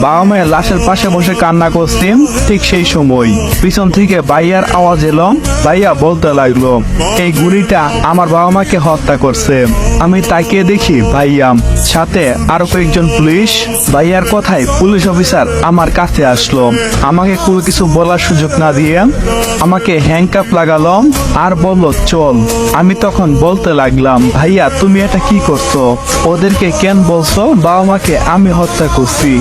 বাবা মায়ের লাশের পাশে বসে কান্না করছিলাম ঠিক সেই সময়। পিছন থেকে ভাইয়ার আওয়াজ এলো। ভাইয়া বলতে লাগল, এই গুলিটা আমার বাবা মাকে হত্যা করছে। আমি তাকিয়ে দেখি ভাইয়া, সাথে আরও কয়েকজন পুলিশ। ভাইয়ার কথায় পুলিশ অফিসার আমার কাছে আসলো। আমাকে কোনো কিছু বলার সুযোগ না দিয়ে আমাকে হ্যাংকাপ লাগালো আর বলল, চল। আমি তখন বলতে লাগলাম, ভাইয়া, তুমি এটা কি করছ? ওদেরকে কেন বলছো? বাবা মাকে আমি হত্যা করছি।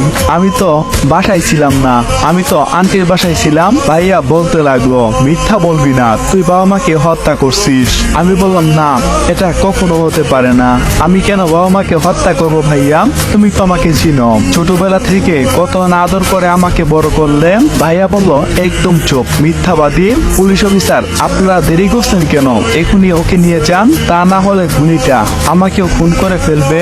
আমি তো বাসায় ছিলাম না। আমি তো আন্টির বাসায় ছিলাম। ভাইয়া বলতে লাগল, মিথ্যা বলবি না, তুই বাবা মাকে হত্যা করছিস। আমি বললাম, না, এটা কখনো হতে পারে না। আমি, কেন বাবা মাকে হত্যা করব ভাইয়া? তুমি তো আমাকে চিনো। ছোটবেলা থেকে কত না আদর করে আমাকে বড় করলে ভাইয়া বলল, একদম চোখ মিথ্যাবাদী পুলিশ অফিসার, আপনারা দেরি করছেন কেন? এখনই ওকে নিয়ে যান, তা না হলে খুনিটা আমাকেও খুন করে ফেলবে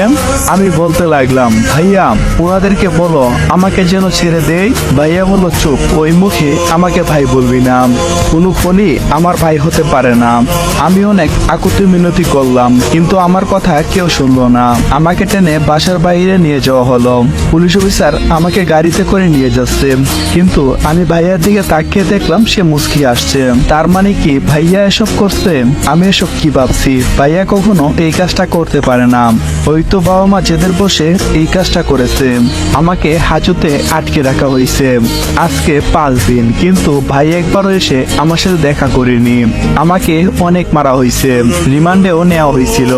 আমি বলতে লাগলাম, ভাইয়া, ওনাদেরকে বলো আমাকে যেন ছেড়ে দেয়, ভাইয়া বলল, চুপ, ওই মুখে আমাকে ভাই বলবি না। কোনো খুনি আমার ভাই হতে পারে না। আমি অনেক আকুতি মিনতি করলাম, কিন্তু আমার কথা কেউ শুনলো না। আমাকে টেনে বাসার বাইরে নিয়ে যাওয়া হলো। পুলিশ অফিসার আমাকে গাড়িতে করে নিয়ে যাচ্ছে, কিন্তু আমি ভাইয়ার দিকে তাকিয়ে দেখলাম সে মুচকি আসছে। তার মানে কি ভাইয়া এসব করছে? আমি এসব কি ভাবছি? ভাইয়া কখনো এই কাজটা করতে পারে না। ওই তো বাবা মা জেদের বসে এই কাজটা করেছে। আমাকে হাজতে আটকে রাখা হয়েছে। আজকে পাঁচ দিন, কিন্তু ভাই একবারও এসে আমার সাথে দেখা করেনি। আমাকে অনেক মারা হয়েছে, রিমান্ডেও নেওয়া হয়েছিল।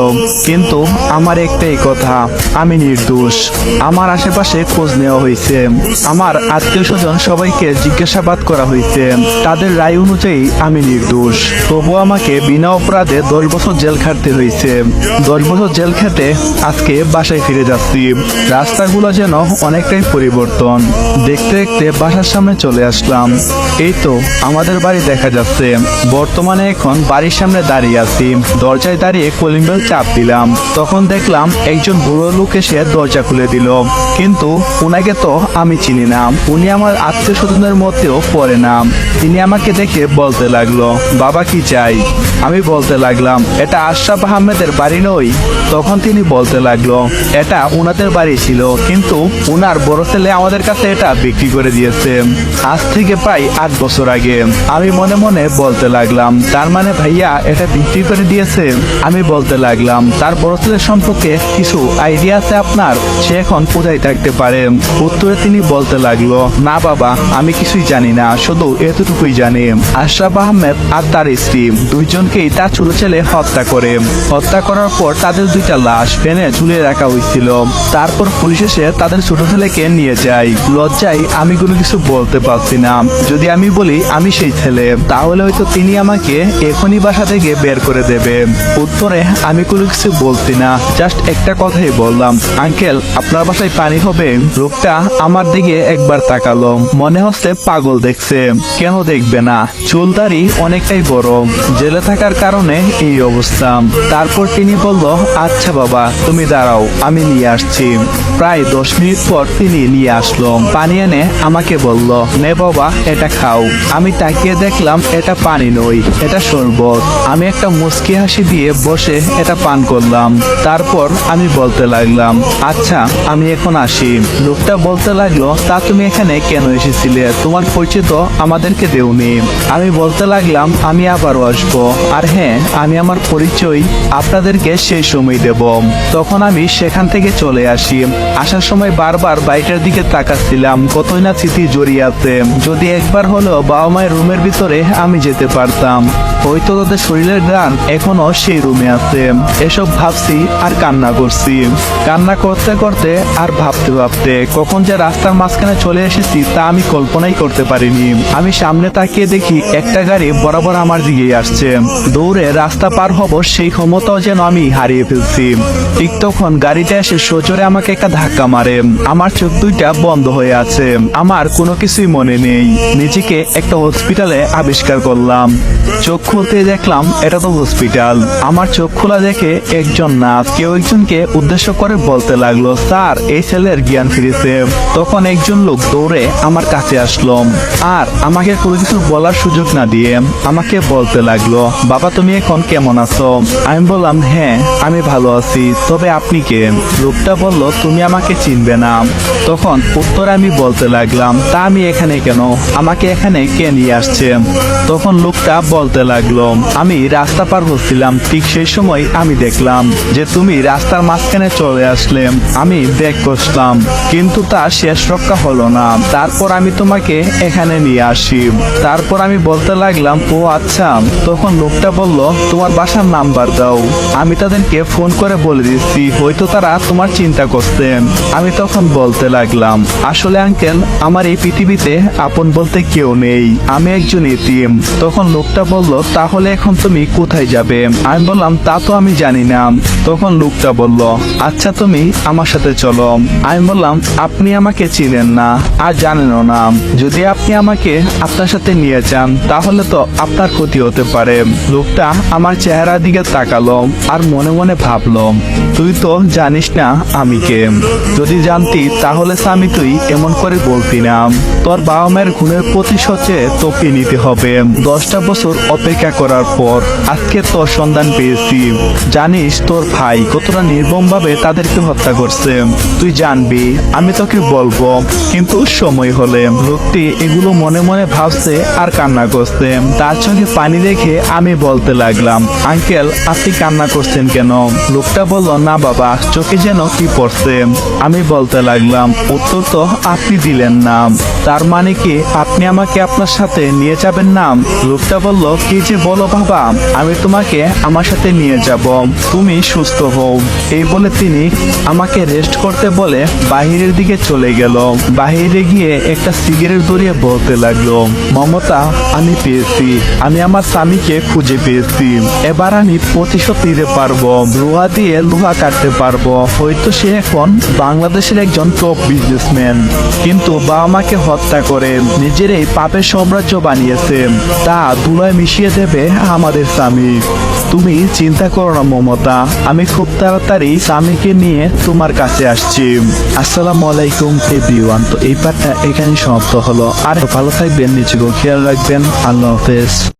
কিন্তু আমার একটাই কথা, আমি নির্দোষ। আমার আশেপাশে খোঁজ নেওয়া হয়েছে। আমার আত্মীয় স্বজন সবাইকে জিজ্ঞাসাবাদ করা হয়েছে। তাদের রায় অনুযায়ী আমি নির্দোষ। তবু আমাকে বিনা অপরাধে দশ বছর জেল খাটতে হয়েছে। দশ বছর জেল খেটে আজকে বাসায় ফিরে যাচ্ছি। রাস্তাগুলো যেন অনেকটাই পরিবর্তন। দেখতে দেখতে বাসার সামনে চলে আসলাম। এই তো আমাদের বাড়ি দেখা যাচ্ছে। বর্তমানে এখন বাড়ির সামনে দাঁড়িয়ে আছি। দরজায় দাঁড়িয়ে কলিং বেল চাপ দিলাম। তখন দেখলাম একজন বুড়ো লোক এসে দরজা খুলে দিল। কিন্তু উনাকে তো আমি চিনি না। উনি আমার আত্মীয় স্বজনের মধ্যেও পড়ে না। তিনি আমাকে দেখে বলতে লাগল, বাবা কি চাই? আমি বলতে লাগলাম, এটা আশরাফ আহমেদের বাড়ি নই তখন তিনি বলতে লাগল, এটা উনাদের বাড়ি ছিল। কিন্তু উনার বড় ছেলে আমাদের কাছে এটা বিক্রি করে দিয়েছে। আজ থেকে প্রায় আট বছর আগে। আমি মনে মনে বলতে লাগলাম, তার মানে ভাইয়া এটা বিক্রি করে দিয়েছে? আমি বলতে লাগলাম, তার বড় ছেলের সম্পর্কে কিছু আইডিয়া আছে আপনার? সে এখন কোথায় থাকতে পারে? উত্তরে তিনি বলতে লাগল, না বাবা, আমি কিছুই জানি না, শুধু এতটুকুই জানি। আশরাফ আহমেদ আর তার স্ত্রী দুইজনকেই তার ছোট ছেলে হত্যা করে। হত্যা করার পর তাদের দুইটা লাশ ফেনে ঝুলিয়ে রাখা হয়েছিল। তারপর পুলিশ এসে তাদের ছোট ছেলেকে নিয়ে যায় লজ্জায় আমি কোনো কিছু বলতে পারছি না। যদি আমি বলি, আমি সেই ছেলে, তাহলে হয়তো তিনি আমাকে এখনই বাসা থেকে বের করে দেবে। উত্তরে, আমি কোনো কিছু বলছি না, জাস্ট একটা কথাই বললাম। আঙ্কেল, আপনার বাসায় পানি হবে? লোকটা আমার দিকে একবার তাকালো। মনে হচ্ছে পাগল দেখছে। কেন দেখবে না? চুল চুলদারি অনেকটাই বড়। জেলে থাকার কারণে এই অবস্থা। তারপর তিনি বলল আচ্ছা বাবা, তুমি দাঁড়াও, আমি নিয়ে আসছি। প্রায় দশ মিনিট পর তিনি নিয়ে আসলো। পানি এনে আমাকে বলল, নে বাবা, এটা খাও। আমি তাকিয়ে দেখলাম এটা পানি নই এটা শরবত। আমি একটা মুচকি হাসি দিয়ে বসে এটা পান করলাম। তারপর আমি বলতে লাগলাম আচ্ছা আমি এখন আসি। লোকটা বলতে লাগল, তা তুমি এখানে কেন এসেছিলে? তোমার পরিচিত আমাদেরকে দেওনি। আমি বলতে লাগলাম, আমি আবারও আসব। আর হ্যাঁ আমি আমার পরিচয় আপনাদেরকে সেই সময় দেব। তখন আমি সেখান থেকে চলে আসি। আসার সময় বারবার বাইকের দিকে তাকাচ্ছিলাম, কতই না স্মৃতি জড়িয়ে আছে যদি একবার হলেও বাবা মায়ের রুমের ভিতরে আমি যেতে পারতাম। হয়তো তাদের শরীরের গান এখনও সেই রুমে আছে। এসব ভাবছি আর কান্না করছি। কান্না করতে করতে আর ভাবতে ভাবতে কখন যে রাস্তার মাঝখানে চলে এসেছি তা আমি কল্পনাই করতে পারিনি। আমি সামনে তাকিয়ে দেখি একটা গাড়ি বরাবর আমার দিকেই আসছে। দৌড়ে রাস্তা পার হব সেই ক্ষমতাও যেন আমি হারিয়ে ফেলছি। ঠিক তখন গাড়িটা এসে সজোরে আমাকে একটা ধাক্কা মারে। আমার চোখ দুইটা বন্ধ হয়ে আছে। আমার কোনো কিছুই মনে নেই। নিজেকে একটা হসপিটালে আবিষ্কার করলাম। চোখ খুলতে দেখলাম এটা তো হসপিটাল আমার চোখ খোলা দেখে একজন নার্স কেউ একজনকে উদ্দেশ্য করে বলতে লাগল, স্যার, এই ছেলের জ্ঞান ফিরেছে। তখন একজন লোক দৌড়ে আমার কাছে আসলো। আর, আমাকে কোনো কিছু বলার সুযোগ না দিয়ে আমাকে বলতে লাগল, বাবা, তুমি এখন কেমন আছো? আমি বললাম হ্যাঁ আমি ভালো আছি। তবে আপনি কে? লোকটা বলল, তুমি আমাকে চিনবে না। তখন তখন উত্তরে আমি বলতে লাগলাম, তা আমি এখানে কেন? আমাকে এখানে কে নিয়ে আসছে? তখন লোকটা বলতে লাগল, আমি রাস্তা পার হচ্ছিলাম, ঠিক সেই সময় আমি দেখলাম যে তুমি রাস্তার মাঝখানে চলে আসলে, আমি ব্যাগ কষলাম কিন্তু তার শেষ রক্ষা হলো না। তারপর আমি তোমাকে এখানে নিয়ে আসি। তারপর আমি বলতে লাগলাম, ও আচ্ছা। তখন লোকটা বলল, তোমার বাসার নাম্বার দাও। আমি তাদেরকে ফোন করে বলে দিচ্ছি, হয়তো তারা তোমার চিন্তা করছে। আমি তখন বলতে লাগলাম আসলে আঙ্কেল আমার এই পৃথিবীতে আপন বলতে কেউ নেই। আমি একজন এতিম। তখন লোকটা বলল, তাহলে এখন তুমি কোথায় যাবে? আমি বললাম, তা তো আমি জানি না। তখন লোকটা বলল আচ্ছা তুমি আমার সাথে চলো। আমি বললাম, আপনি আমাকে চিনেন না আর জানেনও না। যদি আপনি আমাকে আপনার সাথে নিয়ে যান, তাহলে তো আপনার ক্ষতি হতে পারে। লোকটা আমার চেহারার দিকে তাকালো আর মনে মনে ভাবলো, তুই তো জানিস না আমি কে। যদি জানতি, তাহলে স্বামী তুই এমন করে বলতি না। তোর বাবা মায়ের গুণের প্রতিশোধে তোকে নিতে হবে। দশটা বছর অপেক্ষা করার পর আজকে তোর সন্ধান পেয়েছি। জানিস, তোর ভাই কতটা নির্মম ভাবে তাদেরকে হত্যা করছে। তুই জানবি, আমি তোকে বলব, কিন্তু সময় হলে। লোকটি এগুলো মনে মনে ভাবছে আর কান্না করছে। তার চোখে পানি দেখে আমি বলতে লাগলাম, আঙ্কেল, আপনি কান্না করছেন কেন? লোকটা বলল, না বাবা, চোখে যেন কি পড়ছে। আমি বলতে লাগলাম উত্তর তো আপনি দিলেন না তার মানে কি আপনি আমাকে আপনার সাথে নিয়ে যাবেন না লোকটা বলল, কি যে বলো বাবা, আমি তোমাকে আমার সাথে নিয়ে যাব। তুমি সুস্থ হও। এই বলে তিনি আমাকে রেস্ট করতে বলে বাহিরের দিকে চলে গেল। বাহিরে গিয়ে একটা সিগারেট ধরিয়ে বলতে লাগল, মমতা, আমি পেয়েছি। আমি আমার স্বামীকে খুঁজে পেয়েছি। এবার আমি প্রতিশোধ নিতে পারব। লোহা দিয়ে লোহা কাটতে পারব। হয়তো সে এখন বাংলাদেশের একজন টপ বিজনেসম্যান কিন্তু বাবা মাকে হত্যা করে নিজের এই পাপের সাম্রাজ্য বানিয়েছে। তা ধুলায় মিশিয়ে দেবে আমাদের স্বামী। তুমি চিন্তা করো না, মমতা। আমি খুব তাড়াতাড়ি স্বামীকে নিয়ে তোমার কাছে আসছি। আসসালামু আলাইকুম, এভরিওয়ান। তো এই পার্টটা এখানে সমাপ্ত হলো। আর ভালো থাকবেন নিজেকে খেয়াল রাখবেন। আল্লাহ হাফেজ।